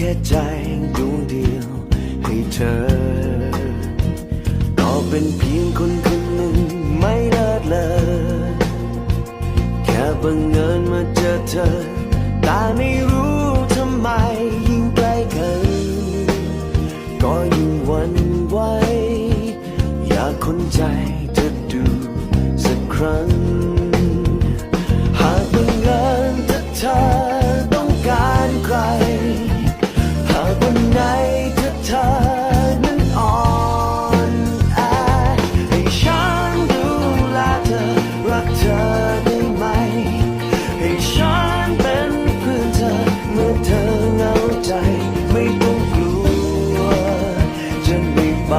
แค่ใจดวงเดียวให้เธอก็เป็นเพียงคนคนหนึ่งไม่เลิศเลย แค่บังเอิญมาเจอเธอแต่ไม่รู้ทำไมยิ่งใกล้กัน ก็ยิ่งวันไหวอยากคนใจเธอดูสักครั้ง ถ้าเธอนั้นอ่อนแอให้ฉันดูแลเธอรักเธอได้ไหม ให้ฉันเป็นเพื่อนเธอเมื่อเธอเหงาใจ ไม่ต้องกลัว ฉัไม่ไป